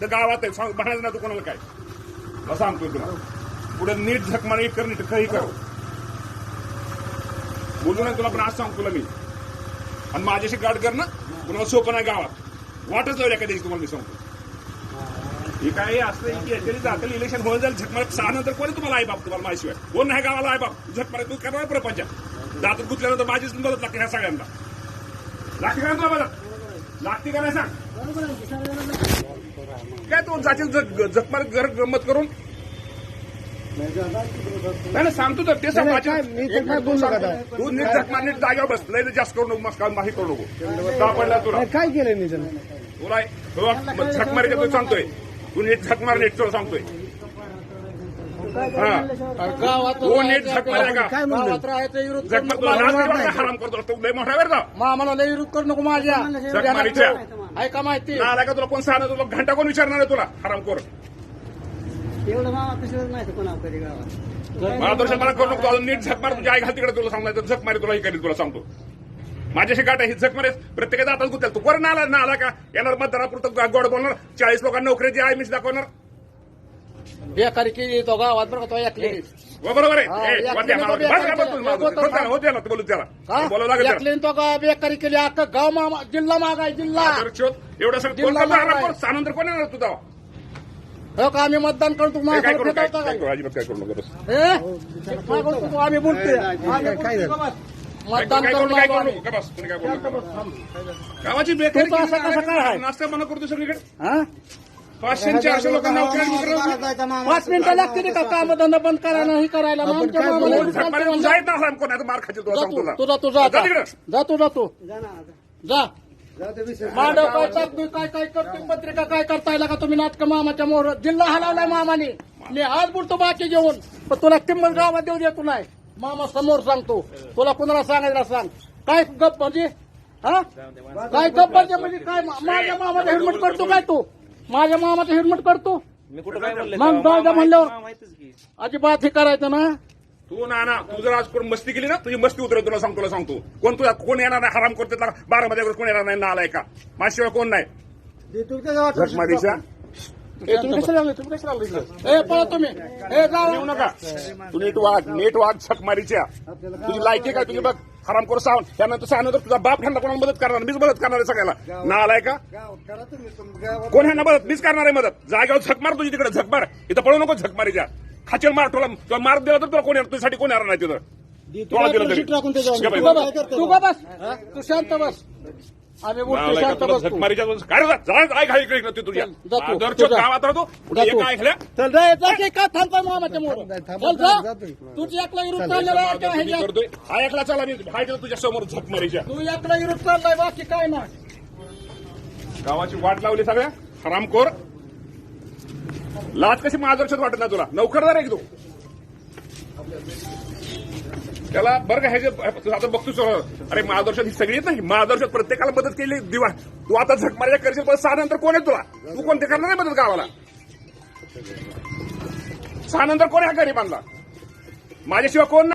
इथं गावात आहे. सांग म्हणायचं ना तू कोणाला काय. मला सांगतोय तुला. पुढे नीट झक मार कर नीट काही कर. बोलू नाही तुला पण आज सांगतो तुला मी. आणि माझ्याशी गाड कर ना. कुणाला सोपं नाही गावात. वाटच लावली एका दिवशी तुम्हाला मी सांगतो. हे काय असलं की याच्याने जातील इलेक्शन होऊन जाईल झकमार सहा नंतर कोणी तुम्हाला आई बाप तुम्हाला माझ्याशिवाय कोण नाही गावाला आई बाप? झकमार तू करणार प्रपंच. दातात गुतल्यानंतर माझीच मदत लागते ह्या सगळ्यांना. लागते का तुला मदत. लागते का नाही सांग? काय तू जातील झकमार घर गंमत करून? नाही नाही, सांगतो तर ते सांग माझी- मी तर काय बोललो का आता? तू नीट झकमार नीट जागेवर बस लय जास्त करू नको मस्त माही करू नको. का पडला तुला? काय मी त्यानं तुला झक तू सांगतोय. तू नीट झक मार नीट तुला सांगतोय. नाच नाही हराम करतो. तू लय मोठा वेळ जा. मामाला लय विरोध करू नको माझ्या. ऐका माहिती. आला का तुला कोण सांगणार? तुला घंटा कोण विचारणार आहे तुला? हराम कर एवढं मामा कसं नाही कोणा कधी गावात? मला दर्शन करू नको अजून नीट झक मार तुझ्या आई घाल तिकडे तुला सांगणार झक मारी तुला हे तुला सांगतो. माझ्याशी गाठ आहे ही झक मारे प्रत्येकाचा आता गुतेल तू कोण आला ना आला का? येणार मतदारापुरतं गोड बोलणार. चाळीस लोकांना नोकरीची आहे मीच दाखवणार. बेकारी केली तो गावात बरं का तो ऐकले हो, बरोबर आहे हा, ए, या बस का बेकार केलं. बोलू त्याला, हो त्याला बोलू त्याला बोलावं लागेल त्याला. ऐकले तो गा बेकारी केली अख्खा गाव मामा जिल्हा मागाय जिल्हा तर शोध, एवढं सगळं कोण जिल्हा करतं आराम मागाय. कर सानंतर कोण येणार तुझा हो का आम्ही मतदान करतो हे काय करू काय काय का? करू अजिबात काय करू नको बस. काय करतो तू? आम्ही बोलतोय आम्ही. काय मतदान करू करू काय करू आम्ही. नको का बस तुम्ही काय करू नका. गावाची बेकारी तू तर असं कसं काय आहे? नाश्ता बंद करतो सगळीकडे हा? पाचशे आणि चारशे लोकांना नोकऱ्या नोकऱ्या पाच मिनिटं लागते का? काम धंदा बंद करायला हे करायला. मग आमच्या मामाला. जायत ना आराम कोण आहे, मार खातील तुला जा सांगतो तू तुला. तुझा तुझा जा तिकडं. जा तू जा तू. जा ना आता. जा. मांडव काय टाकतोय काय काय करतोय पत्रिका काय करताय का तुम्ही? नाटक मामाच्या मोर जिल्हा हलवलाय मामाने. मी आज बोलतो बाकी जेवण पण तुला किंमत गावात देऊ देतो नाही. मामा समोर सांगतो. तुला कुणाला सांगायला सांग. काय गप म्हणजे? हा? काय गप म्हणजे म्हणजे काय? मा- माझ्या मामाचा हिरमट करतो काय तू? माझ्या मामाचा हिरमट करतो. मग दादा म्हणल्यावर अजिबात हे करायचं ना. तू ना ना तू जर आज कोण मस्ती केली ना तुझी मस्ती उतरेल तुला सांगतो तुला सांगतो. कोण तुला कोण येणार नाही हराम करते बारा मध्ये कोण येणार नाही ना आलाय का माझ्याशिवाय कोण नाही. झकमारीच्या ए, तुम्ही कशाला लागले? तुम्ही कशाला लागले? ए पळा तुम्ही. ए जाऊ येऊ नका. तू नीट वाग नीट वाग झकमारीच्या तुझी लायकी काय? तुझी बघ हराम करू सांग त्यानंतर सांगणार तुझा बाप ह्यांना कोणाला मदत करणार? मीच मदत करणार आहे सगळ्याला ना आलाय का? कोण ह्यांना मदत? मीच करणार आहे मदत. जागेवर झक मार तुझी तिकडे झक मार. इथं पळू नको झक मारीच्या खाचेल मार तुला तुला मार दिला तर तुला कोण येणार? तुझ्यासाठी कोण येणार नाही तिथं? दिलं तरी. टाकून त्याच्यावर. गप तू आहे. का बस? तू का बस. तू शांत बस. आम्ही शांत तुला काय रे जा, जा, तुझ्या चल, आदरच्या. गावात राहतो. जा कुठे तू. काय ऐकल्या चल जा जा की का थांबतोय मामाच्या मोर? नाही, चल थांबत जा नाही, जातोय. तुझी एकला विरुद्ध चाललेला आहे का मी ह्याच्यात? करतोय. हा ऐकला चला मी हाय तुझ्या समोर तू एकला विरुद्ध चाललाय बाकी काय नाही. गावाची वाट लावली सगळ्या. हरामखोर लाच कशी मार्गदर्शक वाटत नाही तुला? नोकरदार आहे की तू त्याला बरं का ह्याचे तू आता बघतोस अरे मार्गदर्शक ही सगळी नाही. ना प्रत्येकाला मदत केली. दिवा. तू आता झक मारायला करशील पण सहा नंतर कोण आहे तुला? तू कोणते करणार नाही मदत गावाला? सहा नंतर कोण आहे गरीबांना? माझ्याशिवाय कोण